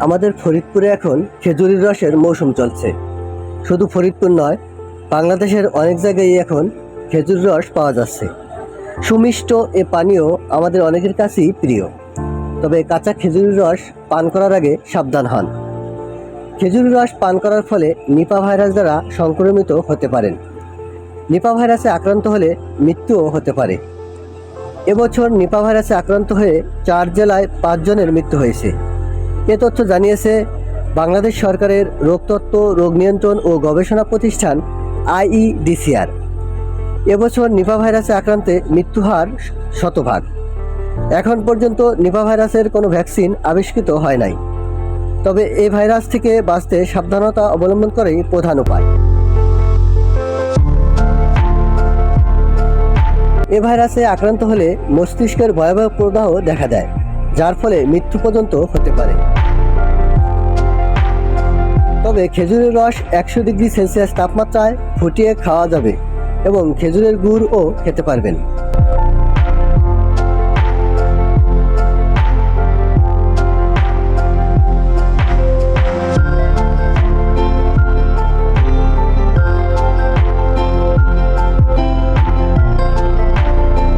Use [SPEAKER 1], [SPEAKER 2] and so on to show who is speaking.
[SPEAKER 1] আমাদের ফরিদপুরে এখন খেজুরের রসের মৌসুম চলছে। শুধু ফরিদপুর নয়, বাংলাদেশের অনেক জায়গায় এখন খেজুর রস পাওয়া যাচ্ছে। সুমিষ্ট এ পানীয় আমাদের অনেকের কাছেই প্রিয়। তবে কাঁচা খেজুরের রস পান করার আগে সাবধান হন। খেজুরের রস পান করার ফলে নিপা ভাইরাস দ্বারা সংক্রমিত হতে পারেন। নিপা ভাইরাসে আক্রান্ত হলে মৃত্যুও হতে পারে। এবছর নিপা ভাইরাসে আক্রান্ত হয়ে চার জেলায় পাঁচজনের মৃত্যু হয়েছে। এ তথ্য জানিয়েছে বাংলাদেশ সরকারের রোগতত্ত্ব, রোগ নিয়ন্ত্রণ ও গবেষণা প্রতিষ্ঠান আইইডিসিআর। এবছর নিপা ভাইরাসে আক্রান্তে মৃত্যু হার শতভাগ। এখন পর্যন্ত নিপা ভাইরাসের কোনো ভ্যাকসিন আবিষ্কৃত হয় নাই। তবে এই ভাইরাস থেকে বাঁচতে সাবধানতা অবলম্বন করেই প্রধান উপায়। এ ভাইরাসে আক্রান্ত হলে মস্তিষ্কের ভয়াবহ প্রদাহ দেখা দেয়, যার ফলে মৃত্যু পর্যন্ত হতে পারে। তবে খেজুরের রস একশো ডিগ্রি সেলসিয়াস তাপমাত্রায় ফুটিয়ে খাওয়া যাবে এবং খেজুরের গুড়ও খেতে পারবেন।